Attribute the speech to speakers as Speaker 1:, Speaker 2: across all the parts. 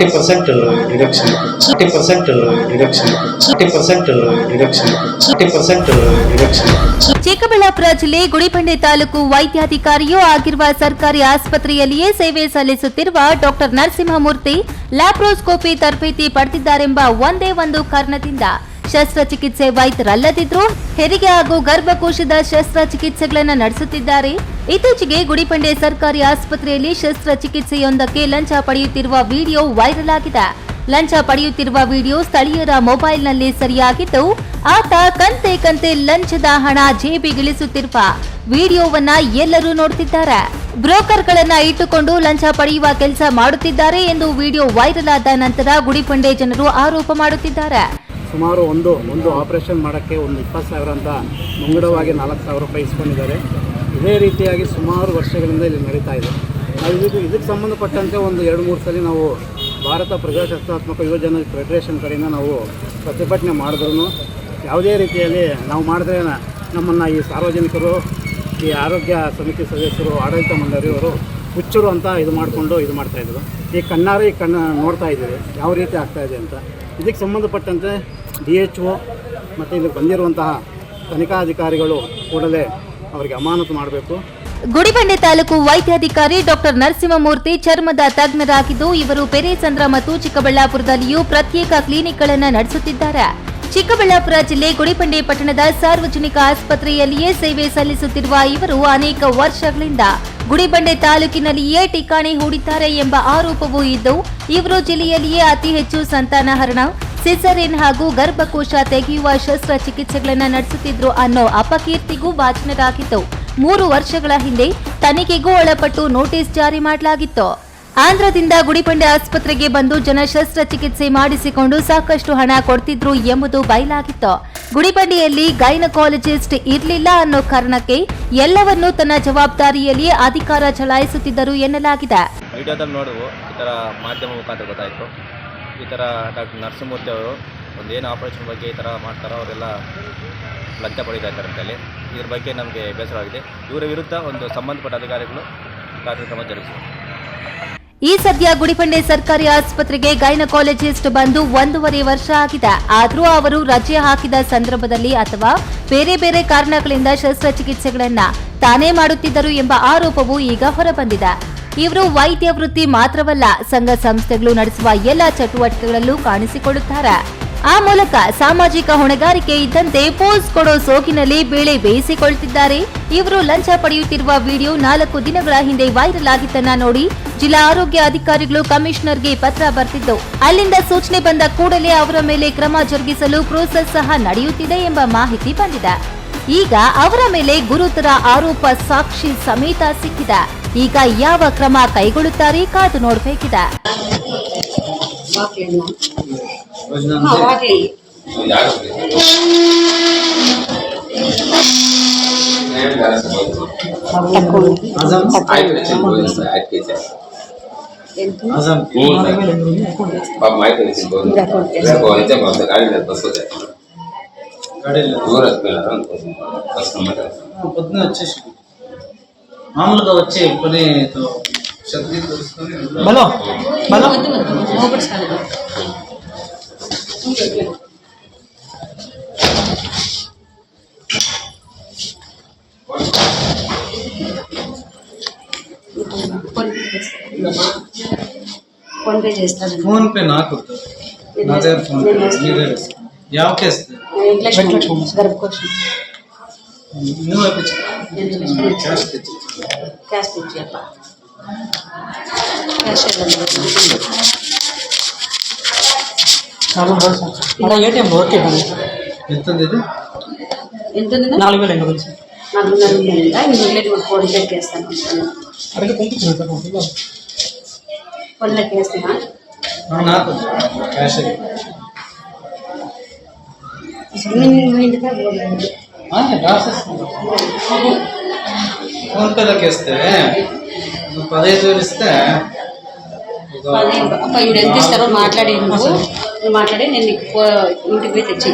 Speaker 1: Forty percent reduction percent reduction percent reduction percent reduction
Speaker 2: Chikkaballapur ಜಿಲ್ಲೆ ಗುಡಿಬಂಡೆ ತಾಲೂಕು ವೈದ್ಯಾಧಿಕಾರಿಯೂ ಆಗಿರುವ ಸರ್ಕಾರಿ ಆಸ್ಪತ್ರೆಯಲ್ಲಿಯೇ ಸೇವೆ ಸಲ್ಲಿಸುತ್ತಿರುವ ಡಾಕ್ಟರ್ ನರಸಿಂಹಮೂರ್ತಿ ಲ್ಯಾಪ್ರೋಸ್ಕೋಪಿ ತರಬೇತಿ ಪಡೆದಿದ್ದಾರೆಂಬ ಒಂದೇ ಒಂದು ಕಾರಣದಿಂದ ಶಸ್ತ್ರಚಿಕಿತ್ಸೆ ವೈದ್ಯರಲ್ಲದಿದ್ರೂ ಹೆರಿಗೆ ಹಾಗೂ ಗರ್ಭಕೋಶದ ಶಸ್ತ್ರಚಿಕಿತ್ಸೆಗಳನ್ನು ನಡೆಸುತ್ತಿದ್ದಾರೆ. ಇತ್ತೀಚೆಗೆ ಗುಡಿಪಂಡೆ ಸರ್ಕಾರಿ ಆಸ್ಪತ್ರೆಯಲ್ಲಿ ಶಸ್ತ್ರಚಿಕಿತ್ಸೆಯೊಂದಕ್ಕೆ ಲಂಚ ಪಡೆಯುತ್ತಿರುವ ವಿಡಿಯೋ ವೈರಲ್ ಆಗಿದೆ. ಲಂಚ ಪಡೆಯುತ್ತಿರುವ ವಿಡಿಯೋ ಸ್ಥಳೀಯರ ಮೊಬೈಲ್ನಲ್ಲಿ ಸರಿಯಾಗಿದ್ದು, ಆತ ಕಂತೆ ಕಂತೆ ಲಂಚದ ಹಣ ಜೇಬಿಗಿಳಿಸುತ್ತಿರುವ ವಿಡಿಯೋವನ್ನ ಎಲ್ಲರೂ ನೋಡ್ತಿದ್ದಾರೆ. ಬ್ರೋಕರ್ಗಳನ್ನ ಇಟ್ಟುಕೊಂಡು ಲಂಚ ಪಡೆಯುವ ಕೆಲಸ ಮಾಡುತ್ತಿದ್ದಾರೆ ಎಂದು ವಿಡಿಯೋ ವೈರಲ್ ಆದ ನಂತರ ಗುಡಿಪಂಡೆ ಜನರು ಆರೋಪ ಮಾಡುತ್ತಿದ್ದಾರೆ.
Speaker 3: ಸುಮಾರು ಒಂದು ಒಂದು ಆಪರೇಷನ್ ಮಾಡೋಕ್ಕೆ ಒಂದು ಇಪ್ಪತ್ತು ಸಾವಿರ ಅಂತ ಮುಂಗಡವಾಗಿ ನಾಲ್ಕು ಸಾವಿರ ರೂಪಾಯಿ ಇಸ್ಕೊಂಡಿದ್ದಾರೆ. ಇದೇ ರೀತಿಯಾಗಿ ಸುಮಾರು ವರ್ಷಗಳಿಂದ ಇಲ್ಲಿ ನಡೀತಾ ಇದೆ. ಇದಕ್ಕೆ ಇದಕ್ಕೆ ಸಂಬಂಧಪಟ್ಟಂತೆ ಒಂದು ಎರಡು ಮೂರು ಸಲ ನಾವು ಭಾರತ ಪ್ರಜಾಸತ್ತಾತ್ಮಕ ಯುವಜನ ಫೆಡರೇಷನ್ ಕಡೆಯಿಂದ ನಾವು ಪ್ರತಿಭಟನೆ ಮಾಡಿದ್ರು ಯಾವುದೇ ರೀತಿಯಲ್ಲಿ ನಾವು ಮಾಡಿದ್ರೆ ನಮ್ಮನ್ನು ಈ ಸಾರ್ವಜನಿಕರು, ಈ ಆರೋಗ್ಯ ಸಮಿತಿ ಸದಸ್ಯರು, ಆಡಳಿತ ಮಂಡಳಿಯವರು ಹುಚ್ಚರು ಅಂತ ಇದು ಮಾಡಿಕೊಂಡು ಇದು ಮಾಡ್ತಾಯಿದ್ರು ಈ ಕಣ್ಣಾರೆ ಈ ಕಣ್ಣ ನೋಡ್ತಾ ಇದ್ದೀವಿ ಯಾವ ರೀತಿ ಆಗ್ತಾ ಇದೆ ಅಂತ. ಇದಕ್ಕೆ ಸಂಬಂಧಪಟ್ಟಂತೆ ಡಿ ಎಚ್ ಒ ಮತ್ತು ಇಲ್ಲಿ ಬಂದಿರುವಂತಹ ತನಿಖಾಧಿಕಾರಿಗಳು ಕೂಡಲೇ ಅವರಿಗೆ ಅಮಾನತು ಮಾಡಬೇಕು.
Speaker 2: ಗುಡಿಬಂಡೆ ತಾಲೂಕು ವೈದ್ಯಾಧಿಕಾರಿ ಡಾಕ್ಟರ್ ನರಸಿಂಹಮೂರ್ತಿ, ಚರ್ಮದ ತಜ್ಞರಾಗಿದ್ದು ಇವರು ಪೆರೇಸಂದ್ರ ಮತ್ತು ಚಿಕ್ಕಬಳ್ಳಾಪುರದಲ್ಲಿಯೂ ಪ್ರತ್ಯೇಕ ಕ್ಲಿನಿಕ್ಗಳನ್ನು ನಡೆಸುತ್ತಿದ್ದಾರೆ. ಚಿಕ್ಕಬಳ್ಳಾಪುರ ಜಿಲ್ಲೆ ಗುಡಿಬಂಡೆ ಪಟ್ಟಣದ ಸಾರ್ವಜನಿಕ ಆಸ್ಪತ್ರೆಯಲ್ಲಿಯೇ ಸೇವೆ ಸಲ್ಲಿಸುತ್ತಿರುವ ಇವರು ಅನೇಕ ವರ್ಷಗಳಿಂದ ಗುಡಿಬಂಡೆ ತಾಲೂಕಿನಲ್ಲಿಯೇ ಠಿಕಾಣಿ ಹೂಡಿದ್ದಾರೆ ಎಂಬ ಆರೋಪವೂ ಇದ್ದು, ಇವರು ಜಿಲ್ಲೆಯಲ್ಲಿಯೇ ಅತಿ ಹೆಚ್ಚು ಸಂತಾನಹರಣ ಸಿಸರಿನ್ ಹಾಗೂ ಗರ್ಭಕೋಶ ತೆಗೆಯುವ ಶಸ್ತ್ರಚಿಕಿತ್ಸೆಗಳನ್ನು ನಡೆಸುತ್ತಿದ್ರು ಅನ್ನೋ ಅಪಕೀರ್ತಿಗೂ ವಾಚನರಾಗಿತ್ತು ಮೂರು ವರ್ಷಗಳ ಹಿಂದೆ ತನಿಖೆಗೂ ಒಳಪಟ್ಟು ನೋಟಿಸ್ ಜಾರಿ ಮಾಡಲಾಗಿತ್ತು. ಆಂಧ್ರದಿಂದ ಗುಡಿಪಂಡೆ ಆಸ್ಪತ್ರೆಗೆ ಬಂದು ಜನ ಶಸ್ತ್ರಚಿಕಿತ್ಸೆ ಮಾಡಿಸಿಕೊಂಡು ಸಾಕಷ್ಟು ಹಣ ಕೊಡ್ತಿದ್ರು ಎಂಬುದು ಬಯಲಾಗಿತ್ತು. ಗುಡಿಪಂಡೆಯಲ್ಲಿ ಗೈನಕಾಲಜಿಸ್ಟ್ ಇರಲಿಲ್ಲ ಅನ್ನೋ ಕಾರಣಕ್ಕೆ ಎಲ್ಲವನ್ನೂ ತನ್ನ ಜವಾಬ್ದಾರಿಯಲ್ಲಿ ಅಧಿಕಾರ ಚಲಾಯಿಸುತ್ತಿದ್ದರು ಎನ್ನಲಾಗಿದೆ.
Speaker 4: ಈ ಥರ ಮಾಧ್ಯಮ ಗೊತ್ತಾಯಿತು. ಈ ಥರ ಡಾಕ್ಟರ್ ನರಸಿಂಹಮೂರ್ತಿ ಅವರು ಒಂದೇನು ಆಪರೇಷನ್ ಬಗ್ಗೆ ಈ ಥರ ಮಾಡ್ತಾರೋ ಅವರೆಲ್ಲ ಲಂಚ ಪಡೀತಾ ಇದ್ದಾರೆ ಅಂತೇಳಿ. ಇದ್ರ ಬಗ್ಗೆ ನಮಗೆ ಬೇಸರವಾಗಿದೆ. ಇವರ ವಿರುದ್ಧ ಒಂದು ಸಂಬಂಧಪಟ್ಟ ಅಧಿಕಾರಿಗಳು ಕಾರ್ಯಕ್ರಮ ಜರುಗಿಸಿದರು.
Speaker 2: ಈ ಸದ್ಯ ಗುಡಿಪಂಡೆ ಸರ್ಕಾರಿ ಆಸ್ಪತ್ರೆಗೆ ಗೈನಕಾಲಜಿಸ್ಟ್ ಬಂದು ಒಂದೂವರೆ ವರ್ಷ ಆಗಿದೆ. ಆದರೂ ಅವರು ರಜೆ ಹಾಕಿದ ಸಂದರ್ಭದಲ್ಲಿ ಅಥವಾ ಬೇರೆ ಬೇರೆ ಕಾರಣಗಳಿಂದ ಶಸ್ತ್ರಚಿಕಿತ್ಸೆಗಳನ್ನು ತಾನೇ ಮಾಡುತ್ತಿದ್ದರು ಎಂಬ ಆರೋಪವು ಈಗ ಹೊರಬಂದಿದೆ. ಇವರು ವೈದ್ಯ ವೃತ್ತಿ ಮಾತ್ರವಲ್ಲ, ಸಂಘ ಸಂಸ್ಥೆಗಳು ನಡೆಸುವ ಎಲ್ಲ ಚಟುವಟಿಕೆಗಳಲ್ಲೂ ಕಾಣಿಸಿಕೊಳ್ಳುತ್ತಾರೆ. ಆ ಮೂಲಕ ಸಾಮಾಜಿಕ ಹೊಣೆಗಾರಿಕೆ ಇದ್ದಂತೆ ಪೋಸ್ ಕೊಡೋ ಸೋಗಿನಲ್ಲಿ ಬೇಳೆ ಬೇಯಿಸಿಕೊಳ್ತಿದ್ದಾರೆ. ಇವರು ಲಂಚ ಪಡೆಯುತ್ತಿರುವ ವಿಡಿಯೋ ನಾಲ್ಕು ದಿನಗಳ ಹಿಂದೆ ವೈರಲ್ ಆಗಿದ್ದನ್ನ ನೋಡಿ ಜಿಲ್ಲಾ ಆರೋಗ್ಯ ಅಧಿಕಾರಿಗಳು ಕಮಿಷನರ್ಗೆ ಪತ್ರ ಬರೆದಿದ್ದು ಅಲ್ಲಿಂದ ಸೂಚನೆ ಬಂದ ಕೂಡಲೇ ಅವರ ಮೇಲೆ ಕ್ರಮ ಜರುಗಿಸಲು ಪ್ರೋಸೆಸ್ ಸಹ ನಡೆಯುತ್ತಿದೆ ಎಂಬ ಮಾಹಿತಿ ಬಂದಿದೆ. ಈಗ ಅವರ ಮೇಲೆ ಗುರುತರ ಆರೋಪ ಸಾಕ್ಷಿ ಸಮೇತ ಸಿಕ್ಕಿದೆ. ಈಗ ಯಾವ ಕ್ರಮ ಕೈಗೊಳ್ಳುತ್ತಾರೆ ಕಾದು ನೋಡಬೇಕಿದೆ.
Speaker 5: పొద్దున వచ్చేసి. మామూలుగా వచ్చే పని బలో బలో.
Speaker 6: food again. ఫోన్ పే చేస్తాను ఫోన్ పే
Speaker 5: నాకు నా దగ్గర ఫోన్ పే నీ దగ్గర యావ కేస్తే గర్భకోశం
Speaker 6: నువ్వు అయిపోయి
Speaker 5: క్యాష్ తెచ్చి క్యాష్ తెచ్చి
Speaker 6: క్యాష్ నలభై రోజులు సార్ ఇంకా
Speaker 5: ఏటీఎం వర్క్ ఇవ్వండి ఎంత ఉంది ఇది
Speaker 6: ఎంత ఉంది
Speaker 5: నాలుగు వేల ఐదు వందలు
Speaker 6: సార్ నాలుగు వందల ఉందా ఇది మిగిలిన ఒక ఫోన్ లెక్క వేస్తాను
Speaker 5: అడిగి పంపించిన సార్
Speaker 6: ఫోన్ లెక్క వేస్తానా
Speaker 5: నాకు క్యాష్ ఫోన్ పేలోకి వేస్తే పదహైదు వేలు ఇస్తే
Speaker 6: ఇప్పుడు ఎంత ఇస్తారో మాట్లాడి నువ్వు మాట్లాడే నేను నీకు ఇంటికి పోయి తెచ్చి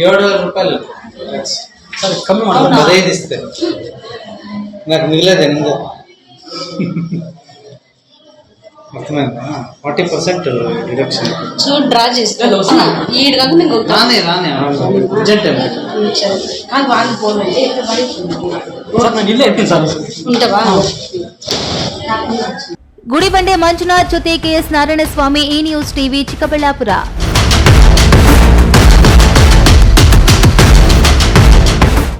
Speaker 5: ఏడు వేల రూపాయలు. సరే కమ్మి
Speaker 6: మాట్లాడు
Speaker 5: అదే ఇస్తే? నాకు మిగిలేదు ఎందుకు అర్థమైందా?
Speaker 1: ఫార్టీ పర్సెంట్ రిడక్షన్
Speaker 6: చూడు డ్రా చేస్తాను ఈడు
Speaker 5: కాకుండా ఇంకొక అర్జెంట్
Speaker 6: ఉంటావా?
Speaker 2: గుడిబండే మంజునాథ్ ಈ ನ್ಯೂಸ್ ಟಿವಿ ಚಿಕ್ಕಬಳ್ಳಾಪುರ